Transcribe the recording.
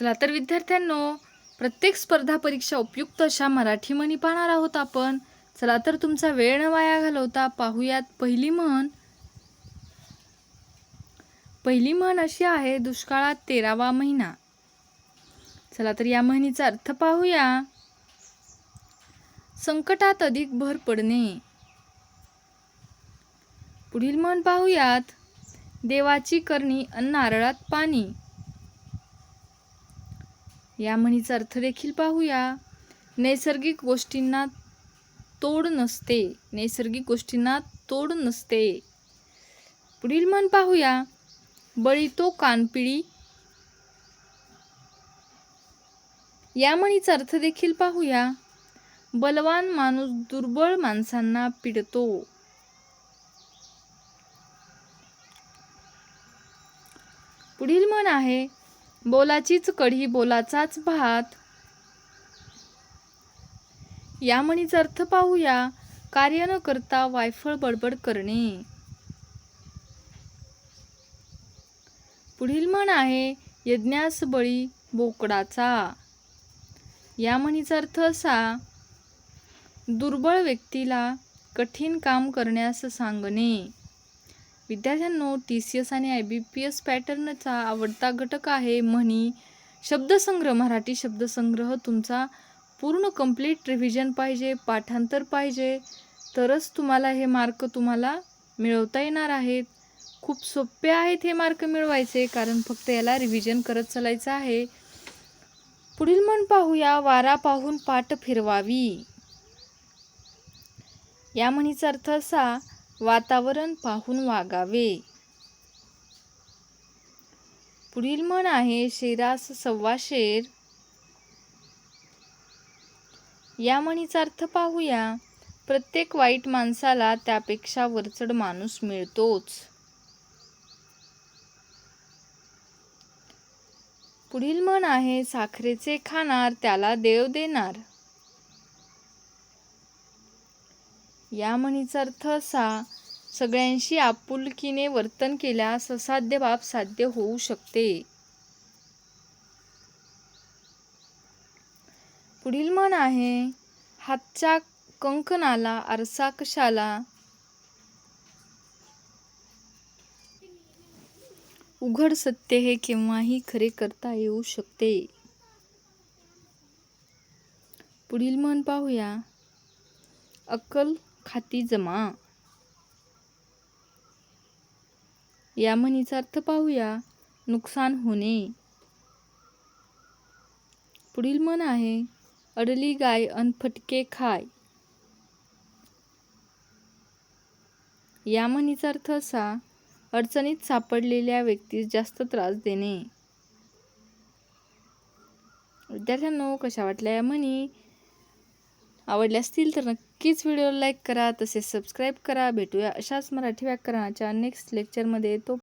चला तर विद्यार्थ्यांनो प्रत्येक स्पर्धा परीक्षा उपयुक्त अशा मराठी म्हणी पाहणार आहोत आपण. चला तर तुमचा वेळ न वाया घालवता पाहूयात पहिली म्हण. पहिली म्हण अशी आहे दुष्काळात तेरावा महिना. चला तर या म्हणीचा अर्थ पाहूया. संकटात अधिक भर पडणे. पुढील म्हण पाहूयात. देवाची करणी नारळात पाणी. या म्हणीचा अर्थ देखील पाहूया. नैसर्गिक गोष्टींना तोड नसते. नैसर्गिक गोष्टींना तोड नसते. पुढील म्हण पाहूया. बळी तो कानपिळी या म्हणीचा अर्थ देखील पाहूया. बलवान माणूस दुर्बळ माणसांना पिडतो. पुढील म्हण आहे बोलाचीच कढी बोलाचाच भात. या म्हणीचा अर्थ पाहूया कार्य न करता वायफळ बडबड करणे. पुढील म्हण आहे यज्ञास बळी बोकडाचा. या म्हणीचा अर्थ असा दुर्बळ व्यक्तीला कठीण काम करण्यास सांगणे. विद्यार्थ्यांनो टी सी एस आणि आय बी पी एस पॅटर्नचा आवडता घटक आहे म्हणी. शब्दसंग्रह मराठी शब्दसंग्रह तुमचा पूर्ण कंप्लीट रिव्हिजन पाहिजे पाठांतर पाहिजे. तरच तुम्हाला हे मार्क तुम्हाला मिळवता येणार आहेत. खूप सोपे आहेत हे मार्क मिळवायचे कारण फक्त याला रिव्हिजन करत चालायचं आहे. पुढील म्हण पाहूया वारा पाहून पाठ फिरवावी. या म्हणीचा अर्थ असा वातावरण पाहून वागावे. पुढील म्हण आहे शेरास सव्वा शेर. या म्हणीचा अर्थ पाहूया. प्रत्येक वाईट माणसाला त्यापेक्षा वरचढ माणूस मिळतोच. पुढील म्हण आहे साखरेचे खाणार त्याला देव देणार. या म्हणीचा अर्थ असा सगळ्यांशी आपुलकीने वर्तन केल्यास असाध्य बाब साध्य होऊ शकते. पुढील म्हण आहे हातच्या कंकणाला आरसा कशाला? उघड सत्य हे केव्हाही खरे करता येऊ शकते. पुढील म्हण पाहूया. अक्कल खाती जमा या म्हणीचा अर्थ पाहूया नुकसान होणे. पुढील म्हण आहे अडली गाय अन फटके खाय. या म्हणीचा अर्थ असा अडचणीत सापडलेल्या व्यक्तीस जास्त त्रास देणे. विद्यार्थ्यांनो कशा वाटल्या या म्हणी? आवडल्या असतील तर नक्कीच व्हिडिओ लाईक करा तसेच सबस्क्राईब करा. भेटूया अशाच मराठी व्याकरणाच्या नेक्स्ट लेक्चरमध्ये तो